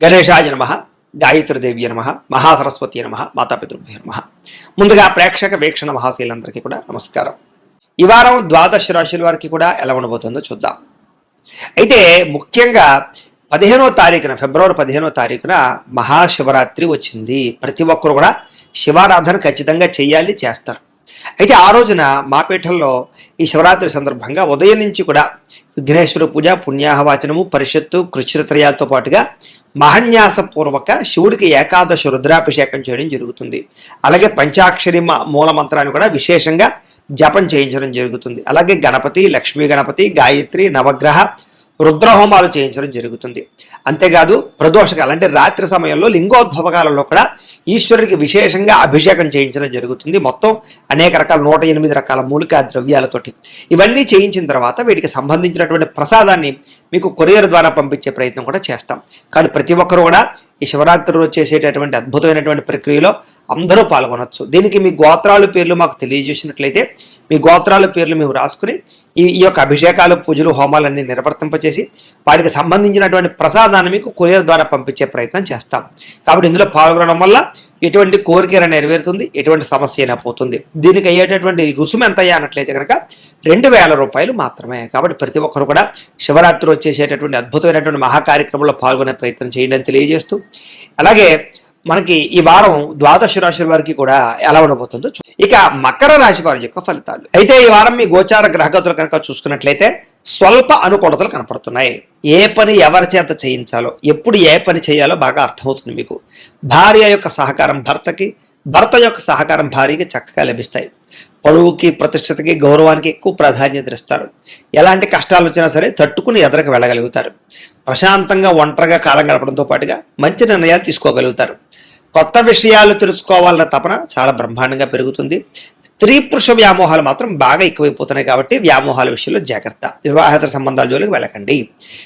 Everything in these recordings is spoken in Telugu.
గణేశాయ నమ గాయత్రిదేవి నమ మహాసరస్వతి నమ మాతాపితృభ్య నమ. ముందుగా ప్రేక్షక వీక్షణ మహాశీలందరికీ కూడా నమస్కారం. ఈ వారం ద్వాదశ రాశుల వారికి కూడా ఎలా ఉండబోతుందో చూద్దాం. అయితే ముఖ్యంగా పదిహేనో తారీఖున ఫిబ్రవరి పదిహేనో తారీఖున మహాశివరాత్రి వచ్చింది. ప్రతి ఒక్కరు కూడా శివారాధన ఖచ్చితంగా చేయాలి చేస్తారు. అయితే ఆ రోజున మా పీఠంలో ఈ శివరాత్రి సందర్భంగా ఉదయం నుంచి కూడా విఘ్నేశ్వర పూజ పుణ్యాహవాచనము పరిషత్తు కృష్ణత్రయాలతో పాటుగా మహన్యాసపూర్వక శివుడికి ఏకాదశ రుద్రాభిషేకం చేయడం జరుగుతుంది. అలాగే పంచాక్షరి మ- మూల మంత్రాన్ని కూడా విశేషంగా జపం చేయించడం జరుగుతుంది. అలాగే గణపతి లక్ష్మీ గణపతి గాయత్రి నవగ్రహ రుద్రహోమాలు చేయించడం జరుగుతుంది. అంతేకాదు ప్రదోషకాలు అంటే రాత్రి సమయంలో లింగోద్భవకాలలో కూడా ఈశ్వరుడికి విశేషంగా అభిషేకం చేయించడం జరుగుతుంది. మొత్తం అనేక రకాల నూట ఎనిమిది రకాల మూలికా ద్రవ్యాలతోటి. ఇవన్నీ చేయించిన తర్వాత వీటికి సంబంధించినటువంటి ప్రసాదాన్ని మీకు కొరియర్ ద్వారా పంపించే ప్రయత్నం కూడా చేస్తాం. కానీ ప్రతి ఒక్కరు కూడా ఈ శివరాత్రి రోజు చేసేటటువంటి అద్భుతమైనటువంటి ప్రక్రియలో అందరూ పాల్గొనొచ్చు. దీనికి మీ గోత్రాలు పేర్లు మాకు తెలియజేసినట్లయితే మీ గోత్రాల పేర్లు మేము రాసుకుని ఈ ఈ యొక్క అభిషేకాలు పూజలు హోమాలన్నీ నిర్వర్తింపచేసి వాటికి సంబంధించినటువంటి ప్రసాదాన్ని మీకు కొరియర్ ద్వారా పంపించే ప్రయత్నం చేస్తాం. కాబట్టి ఇందులో పాల్గొనడం వల్ల ఎటువంటి కోరిక నెరవేరుతుంది ఎటువంటి సమస్య అయినా పోతుంది. దీనికి అయ్యేటటువంటి రుసుము ఎంత అయ్యా అన్నట్లయితే కనుక రెండు వేల రూపాయలు మాత్రమే. కాబట్టి ప్రతి ఒక్కరు కూడా శివరాత్రి వచ్చేసేటటువంటి అద్భుతమైనటువంటి మహా కార్యక్రమంలో పాల్గొనే ప్రయత్నం చేయండి అని తెలియజేస్తూ అలాగే మనకి ఈ వారం ద్వాదశ రాశుల వారికి కూడా ఎలా ఉండబోతుందో ఇక మకర రాశి వారి యొక్క ఫలితాలు. అయితే ఈ వారం మీ గోచార గ్రహగతులు కనుక చూసుకున్నట్లయితే స్వల్ప అనుకూలతలు కనపడుతున్నాయి. ఏ పని ఎవరి చేత చేయించాలో ఎప్పుడు ఏ పని చేయాలో బాగా అర్థమవుతుంది మీకు. భార్య యొక్క సహకారం భర్తకి భర్త యొక్క సహకారం భార్యకి చక్కగా లభిస్తాయి. పరువుకి ప్రతిష్టతకి గౌరవానికి ఎక్కువ ప్రాధాన్యత ఇస్తారు. ఎలాంటి కష్టాలు వచ్చినా సరే తట్టుకుని ఎదరకు వెళ్ళగలుగుతారు. ప్రశాంతంగా ఒంటరిగా కాలం గడపడంతో పాటుగా మంచి నిర్ణయాలు తీసుకోగలుగుతారు. కొత్త విషయాలు తెలుసుకోవాలన్న తపన చాలా బ్రహ్మాండంగా పెరుగుతుంది. స్త్రీ పురుష వ్యామోహాలు మాత్రం బాగా ఎక్కువైపోతున్నాయి కాబట్టి వ్యామోహాల విషయంలో జాగ్రత్త. వివాహేతర సంబంధాల జోలికి వెళ్ళకండి.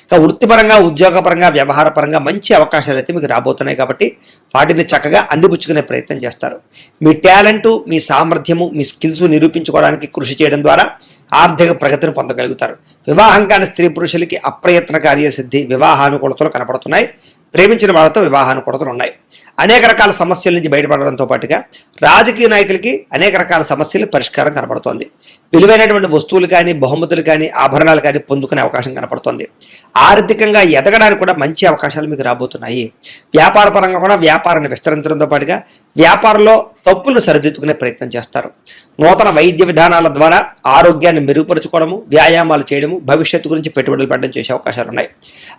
ఇక వృత్తిపరంగా ఉద్యోగపరంగా వ్యవహారపరంగా మంచి అవకాశాలు అయితే మీకు రాబోతున్నాయి కాబట్టి వాటిని చక్కగా అందిపుచ్చుకునే ప్రయత్నం చేస్తారు. మీ టాలెంటు మీ సామర్థ్యము మీ స్కిల్స్ నిరూపించుకోవడానికి కృషి చేయడం ద్వారా ఆర్థిక ప్రగతిని పొందగలుగుతారు. వివాహం కాని స్త్రీ పురుషులకి అప్రయత్న కార్యసిద్ధి వివాహానుకూలతలు కనపడుతున్నాయి. ప్రేమించిన వాళ్ళతో వివాహానుకూలతలు ఉన్నాయి. అనేక రకాల సమస్యల నుంచి బయటపడడంతో పాటుగా రాజకీయ నాయకులకి అనేక రకాల సమస్యలు పరిష్కారం కనబడుతోంది. విలువైనటువంటి వస్తువులు కానీ బహుమతులు కానీ ఆభరణాలు కానీ పొందుకునే అవకాశం కనపడుతుంది. ఆర్థికంగా ఎదగడానికి కూడా మంచి అవకాశాలు మీకు రాబోతున్నాయి. వ్యాపార పరంగా కూడా వ్యాపారాన్ని విస్తరించడంతో పాటుగా వ్యాపారంలో తప్పులను సరిదిద్దుకునే ప్రయత్నం చేస్తారు. నూతన వైద్య విధానాల ద్వారా ఆరోగ్యాన్ని మెరుగుపరచుకోవడము వ్యాయామాలు చేయడము భవిష్యత్తు గురించి పెట్టుబడులు పెట్టడం చేసే అవకాశాలు ఉన్నాయి.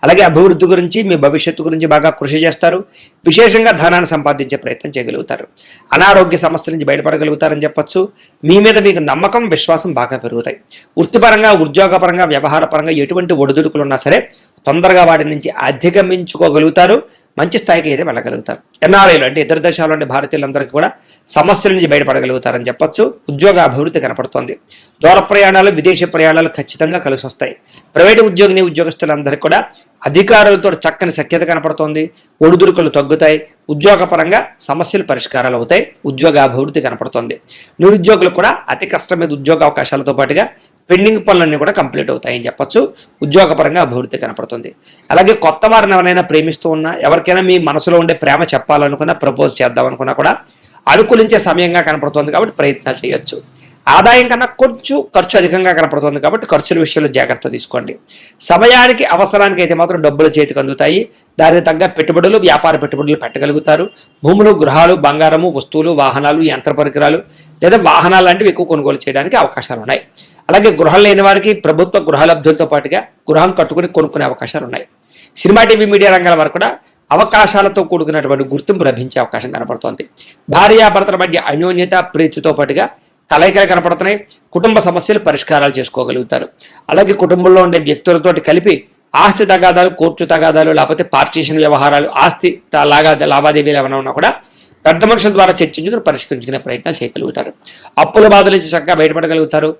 అలాగే అభివృద్ధి గురించి మీ భవిష్యత్తు గురించి బాగా కృషి చేస్తారు. విశేషంగా ధనాన్ని సంపాదించే ప్రయత్నం చేయగలుగుతారు. అనారోగ్య సమస్య నుంచి బయటపడగలుగుతారని చెప్పొచ్చు. మీ మీద మీకు నమ్మకం విశ్వాసం బాగా పెరుగుతాయి. వృత్తిపరంగా ఉద్యోగపరంగా వ్యవహారపరంగా ఎటువంటి ఒడిదుడుకులు ఉన్నా సరే తొందరగా వాటి నుంచి అధిగమించుకోగలుగుతారు. మంచి స్థాయికి అయితే వెళ్ళగలుగుతారు. ఎన్ఆర్ఐలు అంటే ఇతర దేశాల్లో భారతీయులందరికీ కూడా సమస్యల నుంచి బయటపడగలుగుతారని చెప్పొచ్చు. ఉద్యోగ అభివృద్ధి కనపడుతోంది. దూర ప్రయాణాలు విదేశీ ప్రయాణాలు ఖచ్చితంగా కలిసి వస్తాయి ప్రైవేటు ఉద్యోగిని ఉద్యోగస్తులందరికీ కూడా అధికారులతో చక్కని సఖ్యత కనపడుతోంది. ఒడిదుడుకులు తగ్గుతాయి. ఉద్యోగపరంగా సమస్యలు పరిష్కారాలు అవుతాయి. ఉద్యోగ అభివృద్ధి కనపడుతోంది. నిరుద్యోగులు కూడా అతి కష్టం మీద ఉద్యోగ అవకాశాలతో పాటుగా పెండింగ్ పనులన్నీ కూడా కంప్లీట్ అవుతాయని చెప్పొచ్చు. ఉద్యోగపరంగా అభివృద్ధి కనపడుతుంది. అలాగే కొత్త వారిని ఎవరైనా ప్రేమిస్తూ ఉన్నా ఎవరికైనా మీ మనసులో ఉండే ప్రేమ చెప్పాలనుకున్నా ప్రపోజ్ చేద్దాం అనుకున్నా కూడా అనుకూలించే సమయంగా కనపడుతుంది కాబట్టి ప్రయత్నాలు చేయొచ్చు. ఆదాయం కన్నా కొంచెం ఖర్చు అధికంగా కనపడుతుంది కాబట్టి ఖర్చుల విషయంలో జాగ్రత్త తీసుకోండి. సమయానికి అవసరానికి అయితే మాత్రం డబ్బులు చేతికి అందుతాయి. దానికి తగ్గ పెట్టుబడులు వ్యాపార పెట్టుబడులు పెట్టగలుగుతారు. భూములు గృహాలు బంగారము వస్తువులు వాహనాలు యంత్ర పరికరాలు లేదా వాహనాలు లాంటివి ఎక్కువ కొనుగోలు చేయడానికి అవకాశాలు ఉన్నాయి. అలాగే గృహం లేని వారికి ప్రభుత్వ గృహలబ్ధులతో పాటుగా గృహం కట్టుకుని కొనుక్కునే అవకాశాలు ఉన్నాయి. సినిమా టీవీ మీడియా రంగాల వారు కూడా అవకాశాలతో కూడుకున్నటువంటి గుర్తింపు లభించే అవకాశం కనపడుతోంది. భార్యాభర్తల మధ్య అన్యోన్యత ప్రీతితో పాటుగా కలయికలు కనపడుతున్నాయి. కుటుంబ సమస్యలు పరిష్కారాలు చేసుకోగలుగుతారు. అలాగే కుటుంబంలో ఉండే వ్యక్తులతోటి కలిపి ఆస్తి తగాదాలు కోర్టు తగాదాలు లేకపోతే పార్టీషన్ వ్యవహారాలు ఆస్తి లాగా లావాదేవీలు ఏమైనా ఉన్నా కూడా పెద్ద మనుషుల ద్వారా చర్చించుకుని పరిష్కరించుకునే ప్రయత్నాలు చేయగలుగుతారు. అప్పుల బాధ నుంచి చక్కగా బయటపడగలుగుతారు.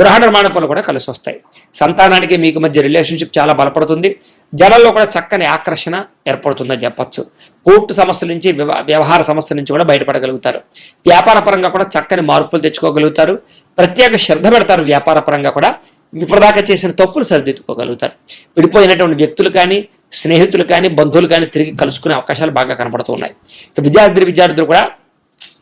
గృహ నిర్మాణ పనులు కూడా కలిసి వస్తాయి. సంతానానికి మీకు మధ్య రిలేషన్షిప్ చాలా బలపడుతుంది. జనంలో కూడా చక్కని ఆకర్షణ ఏర్పడుతుందని చెప్పొచ్చు. కోర్టు సమస్యల నుంచి వ్యవ- వ్యవహార సమస్యల నుంచి కూడా బయటపడగలుగుతారు. వ్యాపార పరంగా కూడా చక్కని మార్పులు తెచ్చుకోగలుగుతారు. ప్రత్యేక శ్రద్ధ పెడతారు వ్యాపార పరంగా కూడా. ఇప్పటిదాకా చేసిన తప్పులు సరిదిద్దుకోగలుగుతారు. విడిపోయినటువంటి వ్యక్తులు కానీ స్నేహితులు కానీ బంధువులు కానీ తిరిగి కలుసుకునే అవకాశాలు బాగా కనపడుతున్నాయి విద్యార్థులు విద్యార్థి విద్యార్థులు కూడా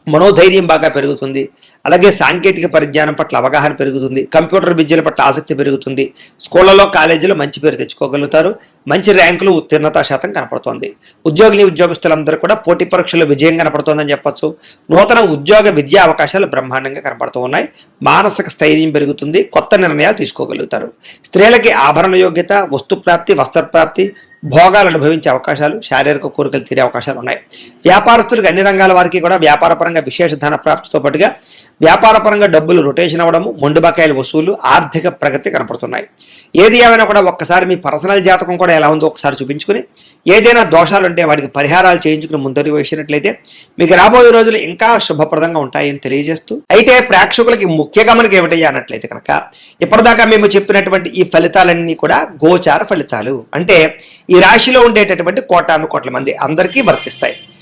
మనోధైర్యం బాగా పెరుగుతుంది. అలాగే సాంకేతిక పరిజ్ఞానం పట్ల అవగాహన పెరుగుతుంది. కంప్యూటర్ విద్యల పట్ల ఆసక్తి పెరుగుతుంది. స్కూళ్ళలో కాలేజీలో మంచి పేరు తెచ్చుకోగలుగుతారు. మంచి ర్యాంకులు ఉత్తీర్ణత శాతం కనపడుతోంది. ఉద్యోగిని ఉద్యోగస్తులందరూ కూడా పోటీ పరీక్షల్లో విజయం కనపడుతోందని చెప్పొచ్చు. నూతన ఉద్యోగ విద్యా అవకాశాలు బ్రహ్మాండంగా కనపడుతూ ఉన్నాయి. మానసిక స్థైర్యం పెరుగుతుంది. కొత్త నిర్ణయాలు తీసుకోగలుగుతారు. స్త్రీలకి ఆభరణ యోగ్యత వస్తు ప్రాప్తి వస్త్ర ప్రాప్తి భోగాలు అనుభవించే అవకాశాలు శారీరక కోరికలు తీరే అవకాశాలు ఉన్నాయి. వ్యాపారస్తులకు అన్ని రంగాల వారికి కూడా వ్యాపారపరంగా విశేష ధన ప్రాప్తితో పాటుగా వ్యాపారపరంగా డబ్బులు రొటేషన్ అవ్వడము మొండు బకాయిల వసూలు ఆర్థిక ప్రగతి కనపడుతున్నాయి. ఏది ఏమైనా కూడా ఒక్కసారి మీ పర్సనల్ జాతకం కూడా ఎలా ఉందో ఒకసారి చూపించుకుని ఏదైనా దోషాలు ఉంటే వాటికి పరిహారాలు చేయించుకుని ముందరి వేసినట్లయితే మీకు రాబోయే రోజులు ఇంకా శుభప్రదంగా ఉంటాయని తెలియజేస్తూ అయితే ప్రేక్షకులకి ముఖ్య గమనిక ఏమిటయ్యా అన్నట్లయితే కనుక ఇప్పటిదాకా మేము చెప్పినటువంటి ఈ ఫలితాలన్నీ కూడా గోచార ఫలితాలు. అంటే ఈ రాశిలో ఉండేటటువంటి కోటాను కోట్ల మంది అందరికీ వర్తిస్తాయి.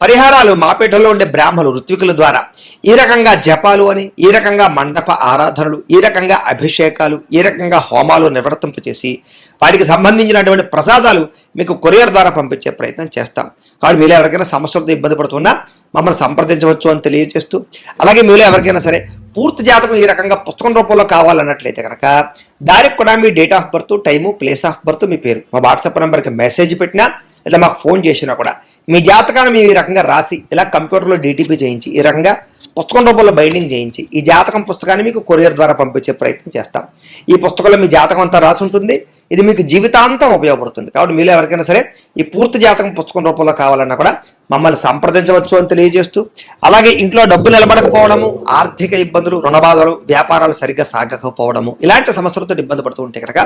పరిహారాలు మాపేటలో ఉండే బ్రాహ్మలు ఋత్వికుల ద్వారా. ఈ రకంగా జపాలు అని ఈ రకంగా మండప ఆరాధనలు ఈ రకంగా అభిషేకాలు ఈ రకంగా హోమాలు నిర్వర్తింప చేసి వాటికి సంబంధించినటువంటి ప్రసాదాలు మీకు కొరియర్ ద్వారా పంపించే ప్రయత్నం చేస్తాం. కాబట్టి మీరు ఎవరికైనా సమస్యలతో ఇబ్బంది పడుతున్నా మమ్మల్ని సంప్రదించవచ్చు అని తెలియజేస్తూ అలాగే మీలో ఎవరికైనా సరే పూర్తి జాతకం ఈ రకంగా పుస్తకం రూపంలో కావాలన్నట్లయితే కనుక దానికి కూడా మీ date of birth time place of birth మీ పేరు. మా వాట్సాప్ నెంబర్కి మెసేజ్ పెట్టినా లేదా మాకు ఫోన్ చేసినా కూడా మీ జాతకాన్ని మేము ఈ రకంగా రాసి ఇలా కంప్యూటర్లో డీటీపీ చేయించి ఈ రకంగా పుస్తకం రూపంలో బైండింగ్ చేయించి ఈ జాతకం పుస్తకాన్ని మీకు కొరియర్ ద్వారా పంపించే ప్రయత్నం చేస్తాం. ఈ పుస్తకంలో మీ జాతకం అంతా రాసి ఉంటుంది. ఇది మీకు జీవితాంతం ఉపయోగపడుతుంది. కాబట్టి మీరు ఎవరికైనా సరే ఈ పూర్తి జాతకం పుస్తకం రూపంలో కావాలన్నా కూడా మమ్మల్ని సంప్రదించవచ్చు అని తెలియజేస్తూ అలాగే ఇంట్లో డబ్బు నిలబడకపోవడము ఆర్థిక ఇబ్బందులు రుణబాధలు వ్యాపారాలు సరిగ్గా సాగకపోవడము ఇలాంటి సమస్యలతో ఇబ్బంది పడుతూ ఉంటే కనుక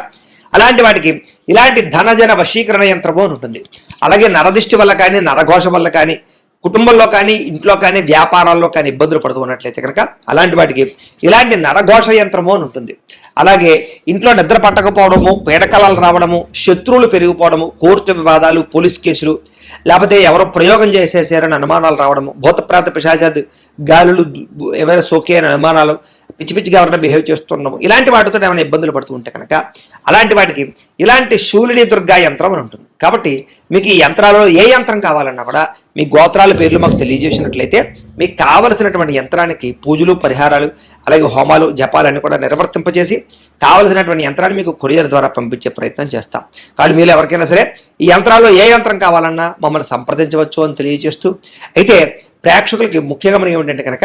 అలాంటి వాటికి ఇలాంటి ధనజన వశీకరణ యంత్రము అని ఉంటుంది. అలాగే నరదిష్టి వల్ల కానీ నరఘోష వల్ల కానీ కుటుంబంలో కానీ ఇంట్లో కానీ వ్యాపారాల్లో కానీ ఇబ్బందులు పడుతూ ఉన్నట్లయితే కనుక అలాంటి వాటికి ఇలాంటి నరఘోష యంత్రము అని ఉంటుంది. అలాగే ఇంట్లో నిద్ర పట్టకపోవడము పీడకలాలు రావడము శత్రువులు పెరిగిపోవడము కోర్టు వివాదాలు పోలీస్ కేసులు లేకపోతే ఎవరో ప్రయోగం చేసేసారని అనుమానాలు రావడము భూతప్రాత పిశాచాది గాలులు ఏమైనా సోకే అని అనుమానాలు పిచ్చి పిచ్చిగా ఎవరైనా బిహేవ్ చేస్తున్నాము ఇలాంటి వాటితో ఏమైనా ఇబ్బందులు పడుతూ ఉంటే కనుక అలాంటి వాటికి ఇలాంటి శూలిని దుర్గా యంత్రం అని ఉంటుంది. కాబట్టి మీకు ఈ యంత్రాలలో ఏ యంత్రం కావాలన్నా కూడా మీ గోత్రాల పేర్లు మాకు తెలియజేసినట్లయితే మీకు కావలసినటువంటి యంత్రానికి పూజలు పరిహారాలు అలాగే హోమాలు జపాలన్నీ కూడా నిర్వర్తింపజేసి కావలసినటువంటి యంత్రాన్ని మీకు కొరియర్ ద్వారా పంపించే ప్రయత్నం చేస్తాం. కాబట్టి మీరు ఎవరికైనా సరే ఈ యంత్రాల్లో ఏ యంత్రం కావాలన్నా మమ్మల్ని సంప్రదించవచ్చు అని తెలియజేస్తూ అయితే ప్రేక్షకులకి ముఖ్యంగా మనం ఏమిటంటే కనుక